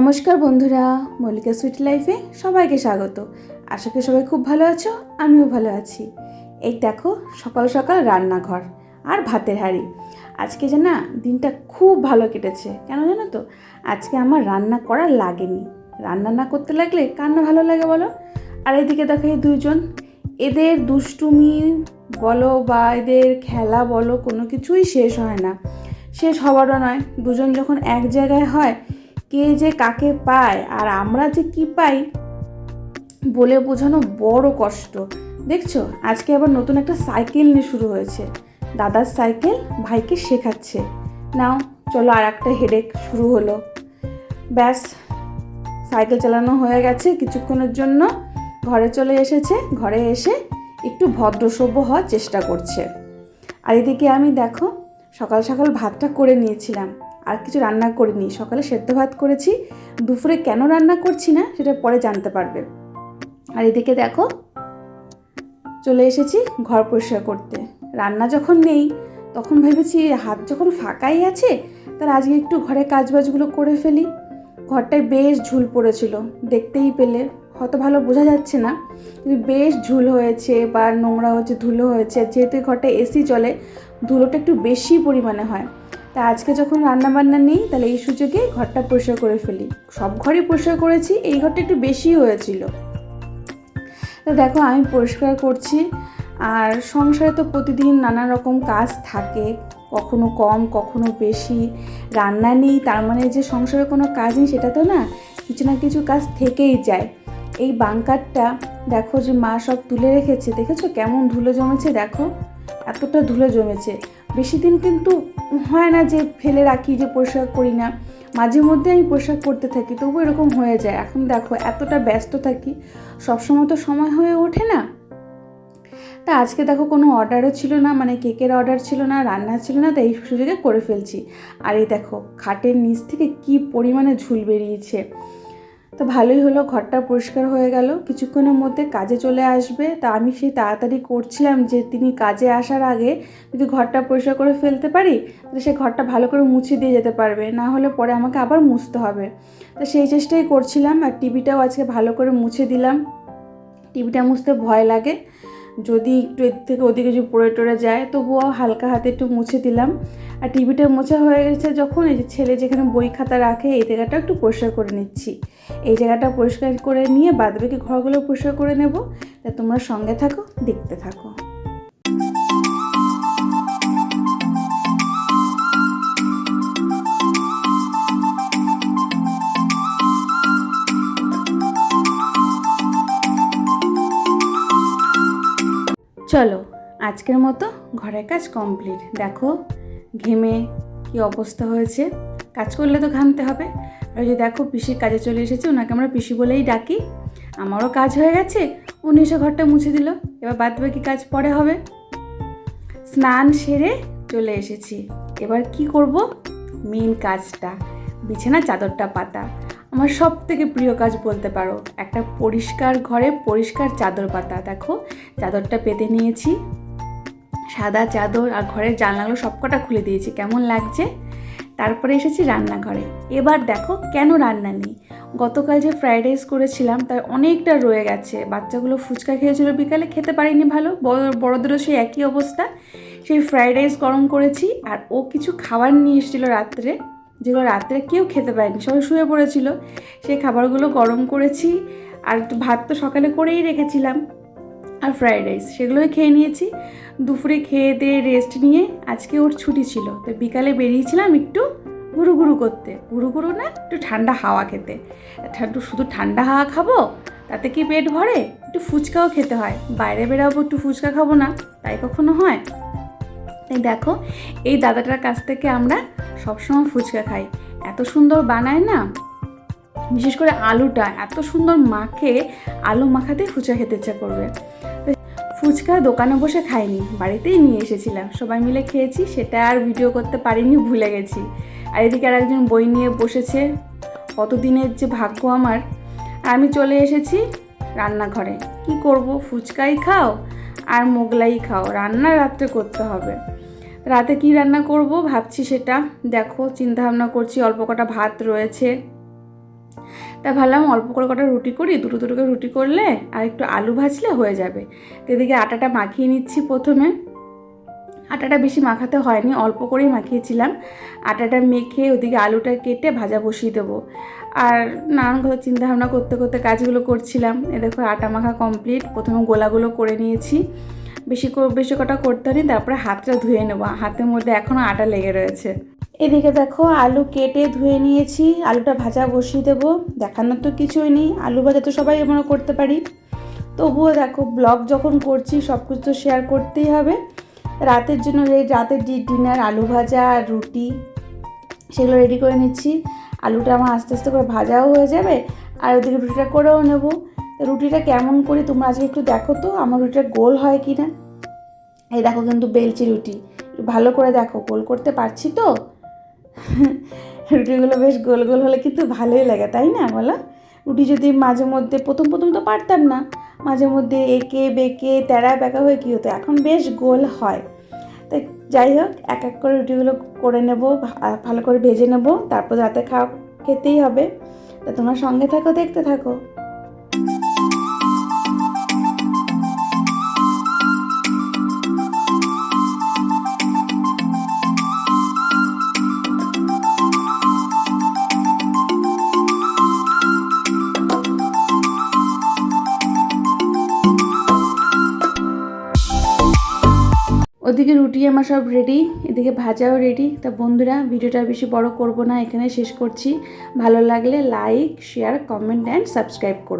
নমস্কার বন্ধুরা, মল্লিকা সুইট লাইফে সবাইকে স্বাগত। আশা করি সবাই খুব ভালো আছো, আমিও ভালো আছি। এই দেখো, সকাল সকাল রান্নাঘর আর ভাতের হাঁড়ি। আজকে যে না দিনটা খুব ভালো কেটেছে, কেন জানো তো? আজকে আমার রান্না করা লাগেনি। রান্না না করতে লাগলে কার না ভালো লাগে বলো? আর এদিকে দেখো এই দুজন, এদের দুষ্টুমি বলো বা এদের খেলা বলো কোনো কিছুই শেষ হয় না। শেষ হওয়ারও নয়, দুজন যখন এক জায়গায় হয় কে যে কাকে পায় আর আমরা যে কি পাই বলে বোঝানো বড় কষ্ট। দেখছ? আজকে আবার নতুন একটা সাইকেল নিয়ে শুরু হয়েছে। দাদার সাইকেল ভাইকে শেখাচ্ছে। নাও, চলো আর একটা হেডেক শুরু হলো। ব্যাস, সাইকেল চালানো হয়ে গেছে কিছুক্ষণের জন্য। ঘরে চলে এসেছে। ঘরে এসে একটু ভদ্রসভ্য হওয়ার চেষ্টা করছে। আর এদিকে আমি দেখো, সকাল সকাল ভাতটা করে নিয়েছিলাম। আর কিছু রান্না করিনি। সকালে সেদ্ধ ভাত করেছি, দুপুরে কেন রান্না করছি না সেটা পরে জানতে পারবে। আর এদিকে দেখো, চলে এসেছি ঘর পরিষ্কার করতে। রান্না যখন নেই, তখন ভেবেছি হাত যখন ফাঁকাই আছে তাহলে আজকে একটু ঘরে কাজবাজগুলো করে ফেলি। ঘরটায় বেশ ঝুল পড়েছিল, দেখতেই পেলে। হয়তো ভালো বোঝা যাচ্ছে না, কিন্তু বেশ ঝুল হয়েছে বা নোংরা হয়েছে ধুলো হয়েছে। যেহেতু ঘরটা এসি চলে, ধুলোটা একটু বেশি পরিমাণে হয়। তা আজকে যখন রান্না বান্না নেই, তাহলে এই সুযোগে ঘরটা পরিষ্কার করে ফেলি। সব ঘরই পরিষ্কার করেছি, এই ঘরটা একটু বেশি হয়েছিল। তো দেখো, আমি পরিষ্কার করছি। আর সংসারে তো প্রতিদিন নানা রকম কাজ থাকে, কখনো কম, কখনো বেশি। রান্না নেই, তার মানে যে সংসারে কোনো কাজ নেই, সেটা তো না, কিছু না কিছু কাজ থেকেই যায়। এই বাঙ্কারটা দেখো যে মা সব তুলে রেখেছে, দেখেছ? কেমন ধুলো জমেছে, দেখো? এতটা ধুলো জমেছে। বেশি দিন কিন্তু হয় না যে ফেলে রাখি, যে পরিষ্কার করি না। মাঝে মধ্যে আমি পোশাক করতে থাকি, তবু এরকম হয়ে যায়। এখন দেখো, এতটা ব্যস্ত থাকি, সবসময় তো সময় হয়ে ওঠে না। তা আজকে দেখো কোনো অর্ডারও ছিল না মানে কেকের অর্ডার ছিল না, রান্না ছিল না, তাই এই সুযোগে করে ফেলছি। আর এই দেখো, খাটের নিচ থেকে কি পরিমাণে ঝুল বেরিয়েছে। তো ভালোই হলো, ঘরটা পরিষ্কার হয়ে গেল। কিছুক্ষণের মধ্যে কাজে চলে আসবে। তা আমি সেই তাড়াতাড়ি করছিলাম যে তিনি কাজে আসার আগে যদি ঘরটা পরিষ্কার করে ফেলতে পারি, তাহলে সে ঘরটা ভালো করে মুছে দিয়ে যেতে পারবে। না হলে পরে আমাকে আবার মুছতে হবে। তো সেই চেষ্টাই করছিলাম আর টিভিটাও আজকে ভালো করে মুছে দিলাম। টিভিটা মুছতে ভয় লাগে। যদি একটু এর থেকে ওদিকে যদি পড়ে টরে যায়, তবুও হালকা হাতে একটু মুছে দিলাম। আর টিভিটা মোছা হয়ে গেছে যখন, এই যে ছেলে যেখানে বই খাতা রাখে, এই জায়গাটা একটু পরিষ্কার করে নিচ্ছি। এই জায়গাটা পরিষ্কার করে নিয়ে বাদবাকি ঘরগুলো পরিষ্কার করে নেব। তা তোমরা সঙ্গে থাকো, দেখতে থাকো। চলো, আজকের মতো ঘরের কাজ কমপ্লিট দেখো, ঘেমে কি অবস্থা হয়েছে। কাজ করলে তো ঘামতে হবে। আর যে দেখো, পিসির কাজে চলে এসেছে, ওনাকে আমরা পিসি বলেই ডাকি। আমারও কাজ হয়ে গেছে, উনি এসে ঘরটা মুছে দিল। এবার বাদ বাকি কাজ পরে হবে। স্নান সেরে চলে এসেছি। এবার কি করব? মেন কাজটা, বিছানা, চাদরটা, পাতা। আমার সব থেকে প্রিয় কাজ বলতে পারো, একটা পরিষ্কার ঘরে পরিষ্কার চাদর পাতা। দেখো, চাদরটা পেতে নিয়েছি। সাদা চাদর আর ঘরের জানলাগুলো সবকটা খুলে দিয়েছি, কেমন লাগছে? তারপরে এসেছি রান্নাঘরে। এবার দেখো কেন রান্না নেই? গতকাল যে ফ্রাইড রাইস করেছিলাম, তার অনেকটা রয়ে গেছে। বাচ্চাগুলো ফুচকা খেয়েছিল বিকালে, খেতে পারিনি ভালো, বড়, বড়দেরও সেই একই অবস্থা। সেই ফ্রাইড রাইস গরম করেছি আর ও কিছু খাবার নিয়ে এসেছিল রাত্রে। যেগুলো রাত্রে কেউ খেতে পারেনি। সবাই শুয়ে পড়েছিল। সেই খাবারগুলো গরম করেছি আর একটু ভাত তো সকালে করেই রেখেছিলাম। আর ফ্রাইড রাইস, সেগুলোই খেয়ে নিয়েছি। দুপুরে খেয়ে দিয়ে রেস্ট নিয়ে আজকে ওর ছুটি ছিল। তো বিকালে বেরিয়েছিলাম একটু ঘুরু ঘুরু করতে। ঘুরু ঘুরু না, একটু ঠান্ডা হাওয়া খেতে। শুধু ঠান্ডা হাওয়া খাব? তাতে কি পেট ভরে? একটু ফুচকাও খেতে হয়। বাইরে বেরাবো, একটু ফুচকা খাব না। তাই কখনো হয়? তাই দেখো, এই দাদাটার কাছ থেকে আমরা সবসময় ফুচকা খাই। এত সুন্দর বানায় না? বিশেষ করে আলুটা, এত সুন্দর মাখে আলু মাখাতে ফুচকা খেতে ইচ্ছা করবে। ফুচকা দোকানে বসে খাইনি, বাড়িতেই নিয়ে এসেছিলাম। সবাই মিলে খেয়েছি, সেটা আর ভিডিও করতে পারিনি, ভুলে গেছি। আর এদিকে আর একজন বই নিয়ে বসেছে, কতদিনের যে ভাগ্য আমার। আর আমি চলে এসেছি রান্নাঘরে। কি করব, ফুচকাই খাও আর মোগলাই খাও, রান্না রাত্রে করতে হবে। রাতে কি রান্না করব ভাবছি সেটা। দেখো চিন্তা ভাবনা করছি, অল্প কটা ভাত রয়েছে। তা ভাবলাম অল্প করে কটা রুটি করি, দুটো দুটো করে রুটি করলে আর একটু আলু ভাজলে হয়ে যাবে। এদিকে আটাটা মাখিয়ে নিচ্ছি প্রথমে। আটাটা বেশি মাখাতে হয়নি, অল্প করেই মাখিয়েছিলাম। আটাটা মেখে ওদিকে আলুটা কেটে ভাজা বসিয়ে দেবো। আর নানান কথা চিন্তা ভাবনা করতে করতে কাজগুলো করছিলাম। এ দেখো, আটা মাখা কমপ্লিট। প্রথমে গোলাগুলো করে নিয়েছি। বেশি বেশি কটা করতে হয়নি, তারপরে হাতটা ধুয়ে নেব। হাতের মধ্যে এখনও আটা লেগে রয়েছে। এদিকে দেখো, আলু কেটে ধুয়ে নিয়েছি। আলুটা ভাজা বসিয়ে দেবো। দেখানোর তো কিছুই নেই। আলু ভাজা তো সবাই আমরা করতে পারি। তবুও দেখো, ব্লগ যখন করছি সব কিছু তো শেয়ার করতেই হবে। রাতের জন্য রাতের ডিনার, আলু ভাজা আর রুটি, সেগুলো রেডি করে নিচ্ছি। আলুটা আমার আস্তে আস্তে করে ভাজাও হয়ে যাবে। আর ওদিকে রুটিটা করেও নেব। রুটিটা কেমন করি তোমরা আজকে একটু দেখো তো, আমার রুটিটা গোল হয় কি না এই দেখো কিন্তু বেলচি রুটি ভালো করে দেখো, গোল করতে পারছি তো? রুটিগুলো বেশ গোল গোল হলে কিন্তু ভালোই লাগে, তাই না বলো? রুটি যদি মাঝে মধ্যে, প্রথম প্রথম তো পারতাম না, মাঝে মধ্যে এঁকে বেঁকে তেরা বেঁকা হয়ে কী হতো? এখন বেশ গোল হয়। তাই যাই হোক, এক এক করে রুটিগুলো করে নেব ভালো করে ভেজে নেব, তারপর রাতে খাওয়া খেতেই হবে। তা তোমরা সঙ্গে থাকো, দেখতে থাকো। ওদিকে রুটি আমার সব রেডি এদিকে ভাজাও রেডি তা বন্ধুরা, ভিডিওটা বেশি বড় করব না, এখানে শেষ করছি। ভালো লাগলে like share comment and subscribe করো।